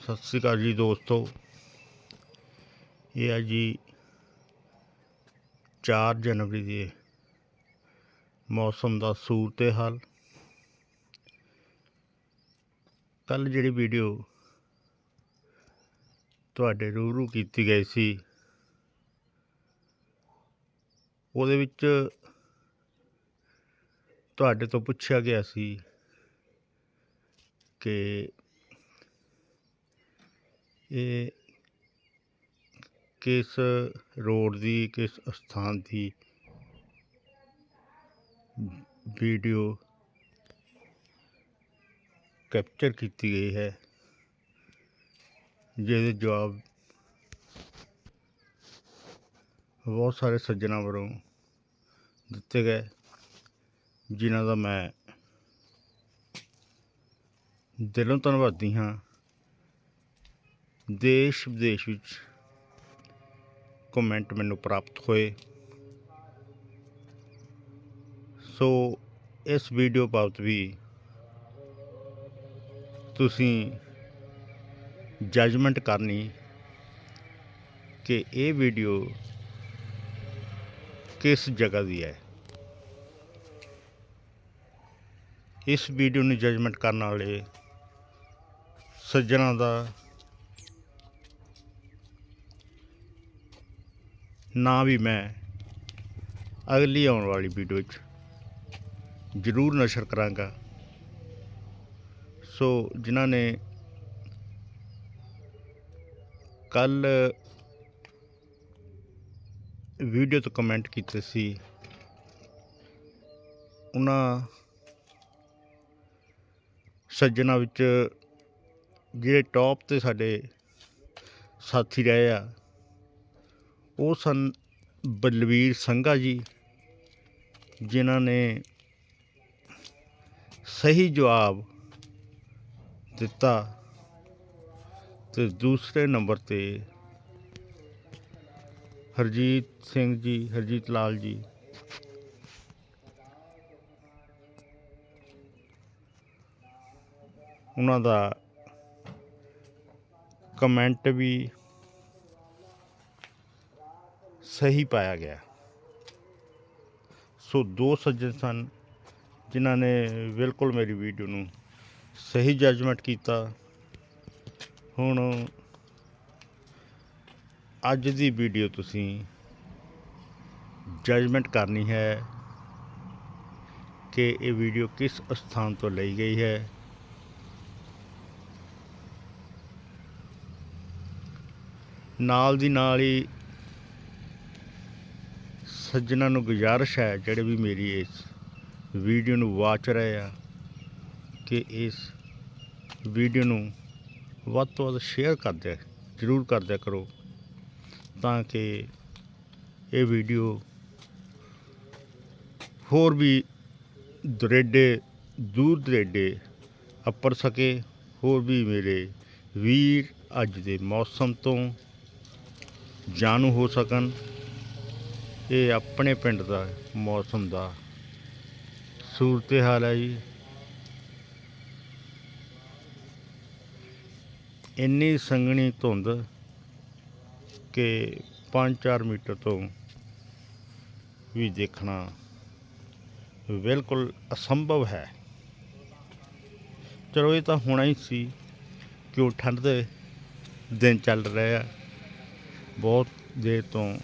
ਸਤਿ ਸ੍ਰੀ ਅਕਾਲ ਜੀ ਦੋਸਤੋ। ਇਹ ਹੈ ਜੀ 4 ਜਨਵਰੀ ਦੇ ਮੌਸਮ ਦਾ ਸੂਰਤ ਹਾਲ। ਕੱਲ ਜਿਹੜੀ ਵੀਡੀਓ ਤੁਹਾਡੇ ਰੂਰੂ ਕੀਤੀ ਗਈ ਸੀ, ਉਹਦੇ ਵਿੱਚ ਤੁਹਾਡੇ ਤੋਂ ਪੁੱਛਿਆ ਗਿਆ ਸੀ ਕਿ ਇਹ ਕਿਸ ਰੋਡ ਦੀ, ਕਿਸ ਸਥਾਨ ਦੀ ਵੀਡੀਓ ਕੈਪਚਰ ਕੀਤੀ ਗਈ ਹੈ? ਜਿਹਦੇ ਜਵਾਬ ਬਹੁਤ ਸਾਰੇ ਸੱਜਣਾ ਵੱਲੋਂ ਦਿੱਤੇ ਗਏ, ਜਿਨ੍ਹਾਂ ਦਾ ਮੈਂ ਦਿਲੋਂ ਧੰਨਵਾਦੀ ਹਾਂ। ਦੇਸ਼ ਵਿਦੇਸ਼ ਵਿੱਚ ਕਮੈਂਟ ਮੈਨੂੰ ਪ੍ਰਾਪਤ ਹੋਏ। ਸੋ ਇਸ ਵੀਡੀਓ ਬਾਬਤ ਵੀ ਤੁਸੀਂ ਜਜਮੈਂਟ ਕਰਨੀ ਕਿ ਇਹ ਵੀਡੀਓ ਕਿਸ ਜਗ੍ਹਾ ਦੀ ਹੈ। ਇਸ ਵੀਡੀਓ ਨੂੰ ਜਜਮੈਂਟ ਕਰਨ ਵਾਲੇ ਸੱਜਣਾ ਦਾ ਨਾ ਵੀ ਮੈਂ। ਅਗਲੀ ਆਉਣ ਵਾਲੀ ਵੀਡੀਓ ਵਿੱਚ ਜ਼ਰੂਰ ਨਸ਼ਰ ਕਰਾਂਗਾ। ਸੋ ਜਿਨ੍ਹਾਂ ਨੇ ਕੱਲ ਵੀਡੀਓ ਤੋਂ ਕਮੈਂਟ ਕੀਤੇ ਸੀ, ਉਹਨਾਂ ਸੱਜਣਾ ਵਿੱਚ ਜਿਹੜੇ ਟੌਪ ਤੇ ਸਾਡੇ ਸਾਥੀ ਰਹੇ ਆ ਉਹ ਸਨ ਬਲਵੀਰ ਸੰਘਾ ਜੀ, ਜਿਨ੍ਹਾਂ ਨੇ ਸਹੀ ਜਵਾਬ ਦਿੱਤਾ ਤੇ ਦੂਸਰੇ ਨੰਬਰ ਤੇ ਹਰਜੀਤ ਸਿੰਘ ਜੀ, ਹਰਜੀਤ ਲਾਲ ਜੀ। ਉਹਨਾਂ ਦਾ ਕਮੈਂਟ ਵੀ ਸਹੀ ਪਾਇਆ ਗਿਆ। ਸੋ ਦੋ ਸੱਜਣ ਸਨ ਜਿਨ੍ਹਾਂ ਨੇ ਬਿਲਕੁਲ ਮੇਰੀ ਵੀਡੀਓ ਨੂੰ ਸਹੀ ਜੱਜਮੈਂਟ ਕੀਤਾ। ਹੁਣ ਅੱਜ ਦੀ ਵੀਡੀਓ ਤੁਸੀਂ ਜੱਜਮੈਂਟ ਕਰਨੀ ਹੈ ਕਿ ਇਹ ਵੀਡੀਓ ਕਿਸ ਸਥਾਨ ਤੋਂ ਲਈ ਗਈ ਹੈ। ਨਾਲ ਦੀ ਨਾਲ ਹੀ ਸੱਜਣਾ ਨੂੰ ਗੁਜ਼ਾਰਿਸ਼ ਹੈ ਜਿਹੜੇ ਵੀ ਮੇਰੀ ਇਸ ਵੀਡੀਓ ਨੂੰ ਵਾਚ ਰਹੇ ਆ ਕਿ ਇਸ ਵੀਡੀਓ ਨੂੰ ਵੱਧ ਤੋਂ ਵੱਧ ਸ਼ੇਅਰ ਕਰ ਜ਼ਰੂਰ ਕਰ ਕਰੋ ਤਾਂ ਕਿ ਇਹ ਵੀਡੀਓ ਹੋਰ ਵੀ ਦਰੇਡੇ, ਦੂਰ ਦਰੇਡੇ ਅੱਪਰ ਸਕੇ, ਹੋਰ ਵੀ ਮੇਰੇ ਵੀਰ ਅੱਜ ਦੇ ਮੌਸਮ ਤੋਂ ਜਾਣੂ ਹੋ ਸਕਣ। ਇਹ ਆਪਣੇ ਪਿੰਡ ਦਾ ਮੌਸਮ ਦਾ ਸੂਰਤ ਹਾਲ ਹੈ ਜੀ। ਇੰਨੀ ਸੰਘਣੀ ਧੁੰਦ ਕਿ 5-4 ਮੀਟਰ ਤੋਂ ਵੀ ਦੇਖਣਾ ਬਿਲਕੁਲ ਅਸੰਭਵ ਹੈ। ਚਲੋ, ਇਹ ਤਾਂ ਹੋਣਾ ਹੀ ਸੀ ਕਿ ਉਹ ਠੰਡ ਦੇ ਦਿਨ ਚੱਲ ਰਹੇ ਆ। ਬਹੁਤ ਦੇਰ ਤੋਂ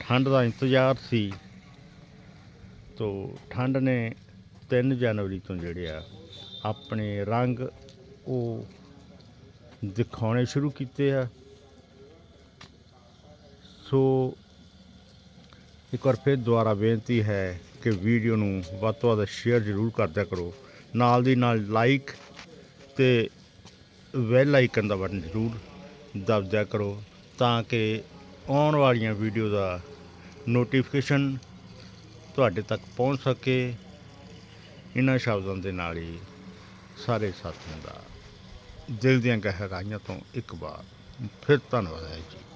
ਠੰਡ ਦਾ ਇੰਤਜ਼ਾਰ ਸੀ। ਤੋ ਠੰਡ ਨੇ ਤਿੰਨ ਜਨਵਰੀ ਤੋਂ ਜਿਹੜੇ ਆ, ਆਪਣੇ ਰੰਗ ਉਹ ਦਿਖਾਉਣੇ ਸ਼ੁਰੂ ਕੀਤੇ ਆ। ਸੋ ਇੱਕ ਵਾਰ ਫਿਰ ਦੁਬਾਰਾ ਬੇਨਤੀ ਹੈ ਕਿ ਵੀਡੀਓ ਨੂੰ ਵੱਧ ਤੋਂ ਵੱਧ ਸ਼ੇਅਰ ਜ਼ਰੂਰ ਕਰਦਿਆ ਕਰੋ। ਨਾਲ ਦੀ ਨਾਲ ਲਾਈਕ ਤੇ ਵੈਲ ਆਈਕਨ ਦਾ ਬਟਨ ਜ਼ਰੂਰ ਦਬ ਕਰੋ ਤਾਂ ਕਿ ਆਉਣ ਵਾਲੀਆਂ ਵੀਡੀਓ ਦਾ ਨੋਟੀਫਿਕੇਸ਼ਨ ਤੁਹਾਡੇ ਤੱਕ ਪਹੁੰਚ ਸਕੇ। ਇਹਨਾਂ ਸ਼ਬਦਾਂ ਦੇ ਨਾਲ ਹੀ ਸਾਰੇ ਸਾਥੀਆਂ ਦਾ ਦਿਲ ਦੀਆਂ ਗਹਿਰਾਈਆਂ ਤੋਂ ਇੱਕ ਵਾਰ ਫਿਰ ਧੰਨਵਾਦ ਹੈ ਜੀ।